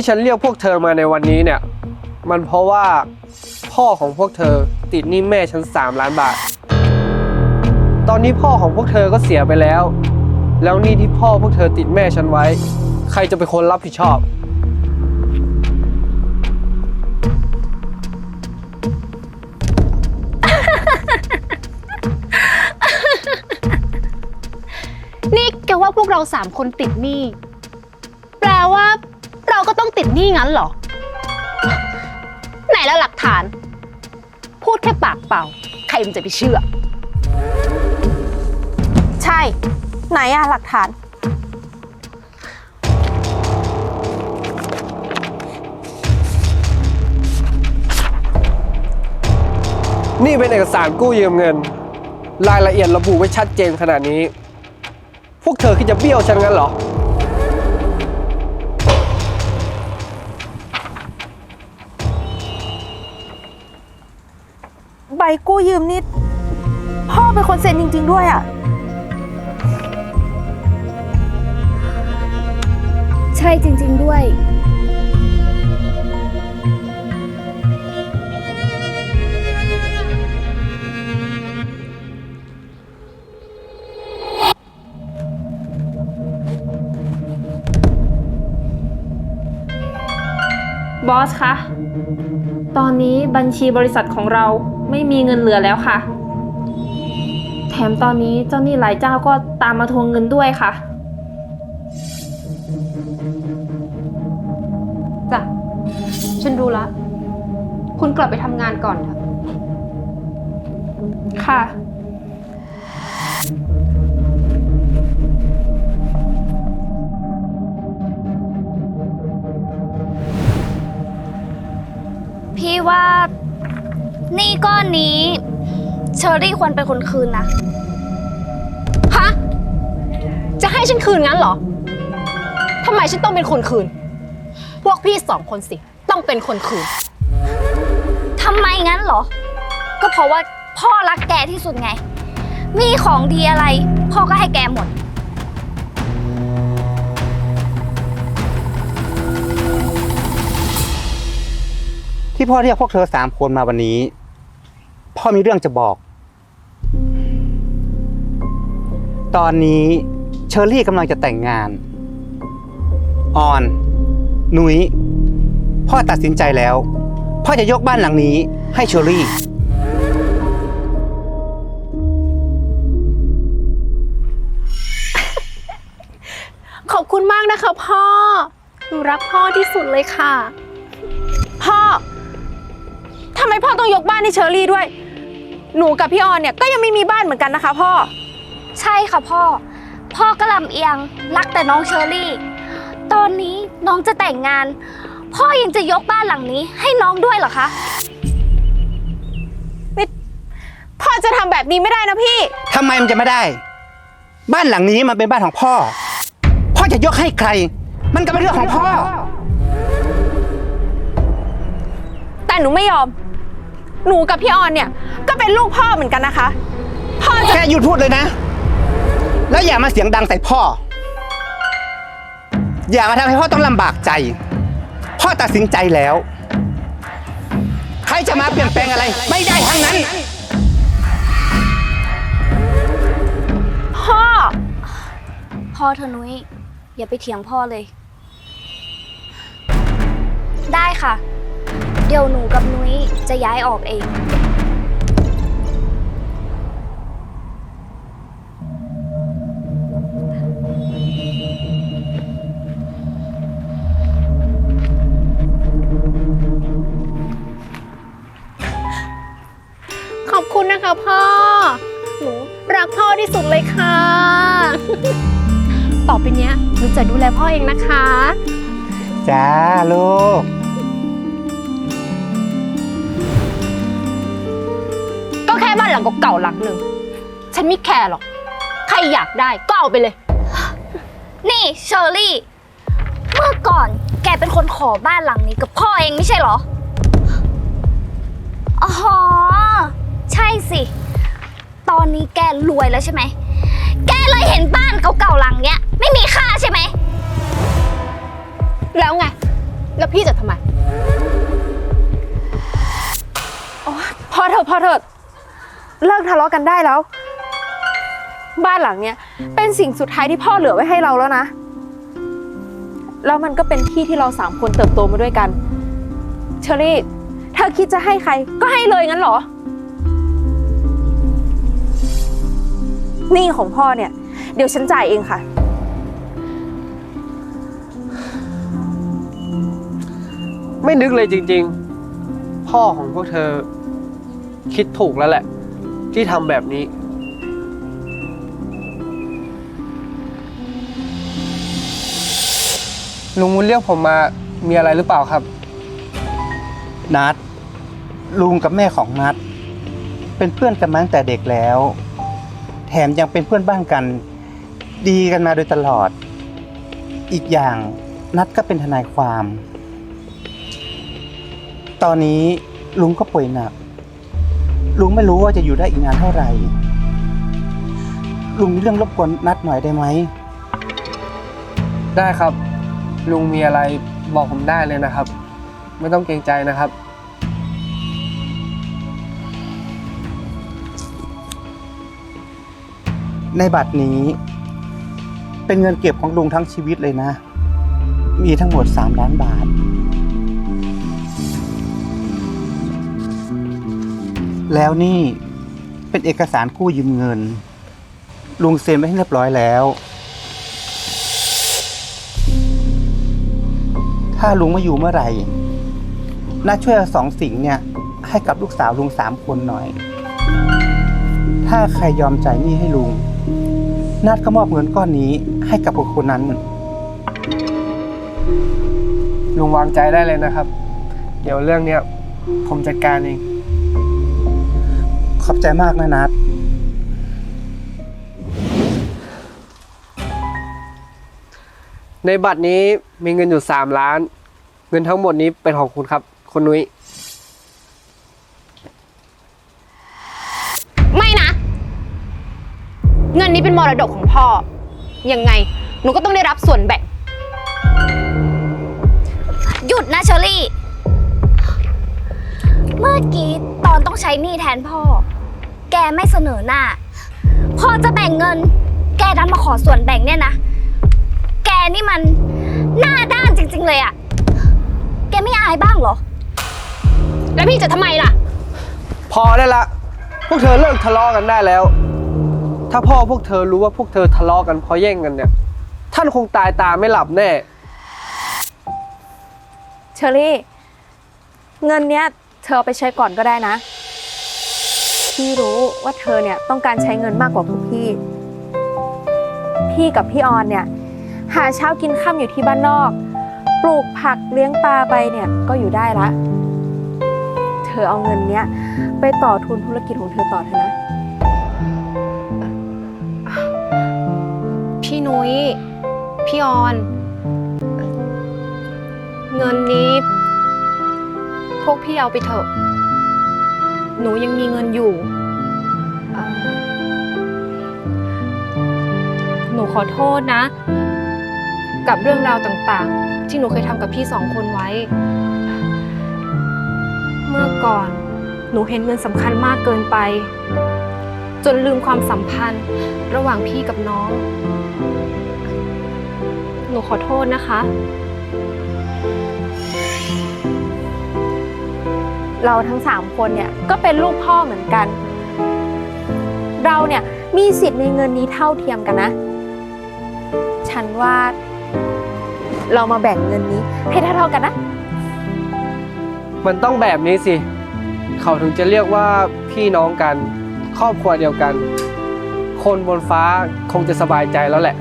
ที่ฉันเรียกพวกเธอมาในวันนี้เนี่ย มันเพราะว่าพ่อของพวกเธอติดหนี้แม่ฉันสามล้านบาท ตอนนี้พ่อของพวกเธอก็เสียไปแล้ว แล้วหนี่ที่พ่อพวกเธอติดแม่ฉันไว้ ใครจะเป็นคนรับผิดชอบ นี่แกว่าพวกเราสามคนติดหนี้ แปลว่า เราก็ต้องติดหนี้งั้นเหรอ ไหนแล้วหลักฐาน พูดแค่ปากเปล่า ใครมันจะไปเชื่อ ใช่ ไหนอะหลักฐาน นี่เป็นเอกสารกู้ยืมเงิน รายละเอียดระบุไว้ชัดเจนขนาดนี้ พวกเธอคิดจะเบี้ยวฉันงั้นเหรอ ใบกู้ยืมนี่พ่อเป็นคนเซ็นจริง ๆ ด้วยอะใช่จริง ๆด้วย บอสคะ ตอนนี้บัญชีบริษัทของเรา ไม่มีเงินเหลือแล้วค่ะ แถมตอนนี้เจ้าหนี้หลายเจ้าก็ตามมาทวงเงินด้วยค่ะจ้ะฉันรู้ละ คุณกลับไปทำงานก่อนเถอะค่ะ พี่ว่า หนี่ก้อนนี้ เชอรี่ควรเป็นคนคืนนะ ฮะ จะให้ฉันคืนงั้นเหรอ ทำไมฉันต้องเป็นคนคืน พวกพี่สองคนสิ ต้องเป็นคนคืน ทำไมงั้นเหรอ ก็เพราะว่าพ่อรักแกที่สุดไง มีของดีอะไร พ่อก็ให้แกหมด ที่พ่อเรียกพวกเธอสามคนมาวันนี้ พ่อมีเรื่องจะบอก ตอนนี้เชอรี่กำลังจะแต่งงาน ออน หนุยพ่อตัดสินใจแล้ว พ่อจะยกบ้านหลังนี้ให้เชอรี่ ขอบคุณมากนะคะพ่อ หนูรักพ่อที่สุดเลยค่ะ พ่อ ทำไมพ่อต้องยกบ้านให้เชอรี่ด้วย หนูกับพี่ออนเนี่ยก็ยังไม่มีบ้านเหมือนกันนะคะพ่อ ใช่ค่ะพ่อ พ่อก็ลำเอียง รักแต่น้องเชอรี่ ตอนนี้น้องจะแต่งงาน พ่อยังจะยกบ้านหลังนี้ให้น้องด้วยเหรอคะ พ่อจะทำแบบนี้ไม่ได้นะพี่ ทำไมมันจะไม่ได้ บ้านหลังนี้มันเป็นบ้านของพ่อ พ่อจะยกให้ใคร มันก็เป็นเรื่องของพ่อ แต่หนูไม่ยอม หนูกับพี่ออนเนี่ย ก็เป็นลูกพ่อเหมือนกันนะคะ พ่อจะแค่หยุดพูดเลยนะ แล้วอย่ามาเสียงดังใส่พ่อ อย่ามาทำให้พ่อต้องลำบากใจ พ่อตัดสินใจแล้ว ใครจะมาเปลี่ยนแปลงอะไร ไม่ได้ทั้งนั้น พ่อ พ่อเธอะนุ้ยอย่าไปเถียงพ่อเลย ได้ค่ะ เดี๋ยวหนูกับนุ้ยจะย้ายออกเอง ขอบคุณนะคะพ่อ หนูรักพ่อที่สุดเลยค่ะ ต่อไปเนี้ยหนูจะดูแลพ่อเองนะคะ จ้าลูก หลังเก่าๆหลังหนึ่ง ฉันไม่แคร์หรอก ใครอยากได้ก็เอาไปเลย นี่เชอรี่ เมื่อก่อนแกเป็นคนขอบ้านหลังนี้กับพ่อเองไม่ใช่เหรอ อ๋อ ใช่สิ ตอนนี้แกรวยแล้วใช่ไหม แกเลยเห็นบ้านเก่าๆหลังเนี้ย ไม่มีค่าใช่ไหม แล้วไง แล้วพี่จะทำไม พอเถอะพอเถอะ เลิกทะเลาะกันได้แล้ว บ้านหลังเนี้ยเป็นสิ่งสุดท้ายที่พ่อเหลือไว้ให้เราแล้วนะ แล้วมันก็เป็นที่ที่เราสามคนเติบโตมาด้วยกัน เชอรี่ เธอคิดจะให้ใคร ก็ให้เลยงั้นเหรอ หนี่ของพ่อเนี่ย เดี๋ยวฉันจ่ายเองค่ะ ไม่นึกเลยจริง ๆ พ่อของพวกเธอคิดถูกแล้วแหละ ที่ทำแบบนี้ ลุงวุ้นเรียกผมมามีอะไรหรือเปล่าครับ นัดลุงกับแม่ของนัดเป็นเพื่อนกันมาตั้งแต่เด็กแล้ว แถมยังเป็นเพื่อนบ้านกัน ดีกันมาโดยตลอด อีกอย่างนัดก็เป็นทนายความ ตอนนี้ลุงก็ป่วยหนัก ลุงไม่รู้ว่าจะอยู่ได้อีกนานเท่าไหร่ ลุงมีเรื่องรบกวนนัดหน่อยได้ไหม ได้ครับ ลุงมีอะไรบอกผมได้เลยนะครับ ไม่ต้องเกรงใจนะครับ ในบัตรนี้ เป็นเงินเก็บของลุงทั้งชีวิตเลยนะ มีทั้งหมด 3 ล้านบาท แล้วนี่เป็นเอกสารกู้ยืมเงิน ลุงเซ็นไว้ให้เรียบร้อยแล้ว ถ้าลุงไม่อยู่เมื่อไหร่น่าช่วยเอาสองสิ่งเนี่ย ให้กับลูกสาวลุงสามคนหน่อย ถ้าใครยอมจ่ายหนี้ให้ลุง นาดก็มอบเงินก้อนนี้ให้กับบุคคลนั้น ลุงวางใจได้เลยนะครับ เดี๋ยวเรื่องเนี้ยผมจัดการเอง อบใจมากนะนัดในบัตรนี้มีเงินอยู่สามล้าน เงินทั้งหมดนี้เป็นของคุณครับ คุณนุ้ย ไม่นะ เงินนี้เป็นมรดกของพ่อ ยังไง หนูก็ต้องได้รับส่วนแบ่ง หยุดนะเชอรี่ เมื่อกี้ตอนต้องใช้หนี้แทนพ่อ แกไม่เสนอหน้า พอจะแบ่งเงิน แกดันมาขอส่วนแบ่งเนี่ยนะ แกนี่มันหน้าด้านจริง ๆ เลยอะแกไม่อายบ้างเหรอ แล้วพี่จะทำไมล่ะ พอได้ละ พวกเธอเลิกทะเลาะกันได้แล้ว ถ้าพ่อพวกเธอรู้ว่าพวกเธอทะเลาะกันเพราะแย่งกันเนี่ย ท่านคงตายตาไม่หลับแน่ เชอรี่ เงินเนี้ยเธอเอาไปใช้ก่อนก็ได้นะ พี่รู้ว่าเธอเนี่ยต้องการใช้เงินมากกว่าพวกพี่ พี่กับพี่ออนเนี่ย หาเช้ากินค่ำอยู่ที่บ้านนอก ปลูกผักเลี้ยงปลาไปเนี่ยก็อยู่ได้ละ เธอเอาเงินเนี้ยไปต่อทุนธุรกิจของเธอต่อเถอะนะ พี่นุ้ย พี่ออน เงินนี้ พวกพี่เอาไปเถอะ หนูยังมีเงินอยู่เอ่อหนูขอโทษนะ กับเรื่องราวต่างๆ ที่หนูเคยทำกับพี่สองคนไว้ เมื่อก่อนหนูเห็นเงินสำคัญมากเกินไป จนลืมความสัมพันธ์ระหว่างพี่กับน้อง หนูขอโทษนะคะ เราทั้งสามคนเนี่ยก็เป็นลูกพ่อเหมือนกัน เราเนี่ยมีสิทธิ์ในเงินนี้เท่าเทียมกันนะ ฉันว่าเรามาแบ่งเงินนี้ให้เท่าๆกันนะ มันต้องแบบนี้สิ เขาถึงจะเรียกว่าพี่น้องกัน ครอบครัวเดียวกัน คนบนฟ้าคงจะสบายใจแล้วแหละ